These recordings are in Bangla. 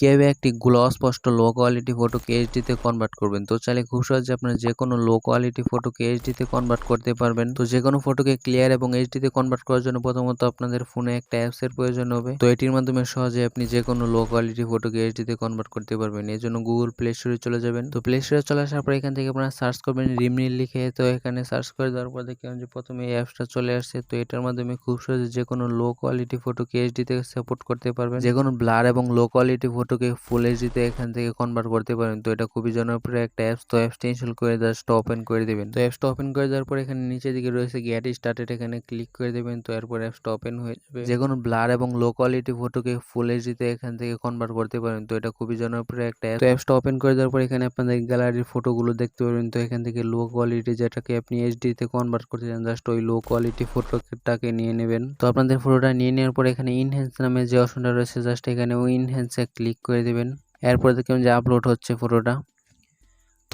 কীভাবে একটি গুলো অস্পষ্ট লো কোয়ালিটি ফটোকে এইচডিতে কনভার্ট করবেন। তো চাইলে খুব সহজে আপনারা যে কোনো লো কোয়ালিটি ফটোকে এইচডিতে কনভার্ট করতে পারবেন। তো যে কোনো ফটোকে ক্লিয়ার এবং এইচডিতে কনভার্ট করার জন্য প্রথমত আপনাদের ফোনে একটা অ্যাপসের প্রয়োজন হবে। তো এটির মাধ্যমে সহজে আপনি যে কোনো লো কোয়ালিটি ফটোকে এইচডিতে কনভার্ট করতে পারবেন। এর জন্য গুগল প্লে স্টোরে চলে যাবেন। তো প্লে স্টোরে চলে আসার পর এখান থেকে আপনারা সার্চ করবেন রিমনি লিখে। তো এখানে সার্চ করে দেওয়ার পর দেখবেন যে প্রথমে এই অ্যাপসটা চলে আসছে। তো এটার মাধ্যমে খুব সহজে যে কোনো লো কোয়ালিটি ফটোকে এইচডিতে সাপোর্ট করতে পারবেন। যে কোনো ব্লার এবং লো কোয়ালিটি ফটোকে ফুল এইচডিতে এখান থেকে কনভার্ট করতে পারেন। তো এটা খুবই জনপ্রিয় একটা অ্যাপস তো অ্যাপসটা ইনস্টল করে জাস্ট ওপেন করে দেবেন। তো অ্যাপসটা ওপেন করে দেওয়ার পর এখানে নিচের দিকে রয়েছে গেট স্টার্টেড এখানে ক্লিক করে দেবেন। তো এরপর অ্যাপসটা ওপেন হয়ে যাবে। যে কোনো ব্লার এবং লো কোয়ালিটি ফটোকে ফুল এইচডিতে এখান থেকে কনভার্ট করতে পারেন। তো এটা খুবই জনপ্রিয় একটা অ্যাপ তো অ্যাপসটা ওপেন করে দেওয়ার পর এখানে আপনাদের গ্যালারির ফটোগুলো দেখতে পারবেন। তো এখান থেকে লো কোয়ালিটি যেটাকে আপনি এইচডিতে কনভার্ট করতে চান জাস্ট ওই লো কোয়ালিটি ফটোটাকে নিয়ে নেবেন। তো আপনাদের ফটোটা নিয়ে নেওয়ার পর এখানে ইনহ্যান্স নামে যে অপশনটা রয়েছে জাস্ট এখানে ওই ইনহ্যান্সে ক্লিক করে দেবেন। এরপর দেখবেন যে আপলোড হচ্ছে ফটোটা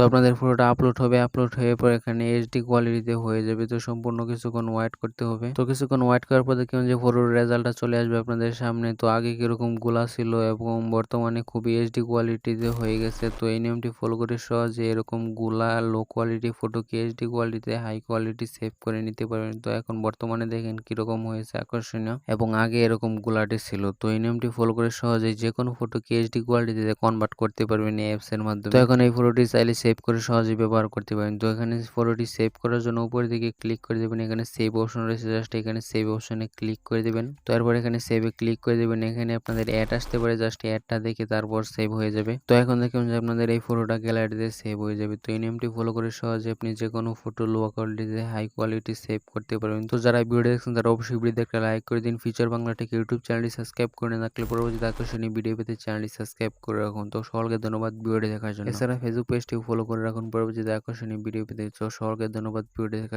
আপনাদের ফটোটা আপলোড হবে আপলোড হয়ে পর এখানে এইচডি কোয়ালিটিতে হয়ে যাবে। তো সম্পূর্ণ কিছুক্ষণ ওয়েট করতে হবে। তো কিছুক্ষণ ওয়েট করার পর দেখবেন যে ফটোর রেজাল্টটা চলে আসবে আপনাদের সামনে। তো আগে কীরকম গোলা ছিল এবং বর্তমানে খুবই এইচডি কোয়ালিটিতে হয়ে গেছে। তো এই নিয়মটি ফলো করে সহজে এরকমগুলা লো কোয়ালিটি ফটোকে এইচডি কোয়ালিটিতে হাই কোয়ালিটি সেভ করে নিতে পারবেন। তো এখন বর্তমানে দেখেন কীরকম হয়েছে আকর্ষণীয় এবং আগে এরকম গুলাটি ছিল। তো এই নিয়মটি ফলো করে সহজে যে কোনো ফটোকে এইচডি কোয়ালিটিতে কনভার্ট করতে পারবেন এই অ্যাপসের মাধ্যমে। তো এখন এই ফটোটি চাইলে সেভ করে সহজেই ব্যবহার করতে পারেন। তো এখানে ফটোটি সেভ করার জন্য উপরের দিকে ক্লিক করে দেবেন। এখানে সেভ অপশন রয়েছে। জাস্ট এখানে সেভ অপশনে ক্লিক করে দেবেন। তো এরপর এখানে সেভে ক্লিক করে দেবেন। এখানে আপনাদের অ্যাড আসতে পারে। জাস্ট অ্যাডটা দেখে তারপর সেভ হয়ে যাবে। তো এখন দেখুন যে আপনাদের এই ফটোটা গ্যালারিতে সেভ হয়ে যাবে। তো এই নিয়মটি ফলো করে সহজে আপনি যে কোনো ফটো লো কোয়ালিটিতে হাই কোয়ালিটি সেভ করতে পারবেন। তো যারা ভিডিও দেখছেন, তারা অবশ্যই ভিডিওতে একটা লাইক করে দিন। ফিচার বাংলা থেকে ইউটিউব চ্যানেলটি সাবস্ক্রাইব করে না রাখলে পরবর্তীতে আকর্ষণীয় ভিডিও পেতে চ্যানেলটি সাবস্ক্রাইব করে রাখুন। তো সকলকে ধন্যবাদ ভিডিওটি দেখার জন্য। এছাড়া ফেসবুক পেজটি ফলো করে রাখুন। পরবর্তীতে আকর্ষণীয় ভিডিও পেতে সকলকে ধন্যবাদ। ভিডিও দেখার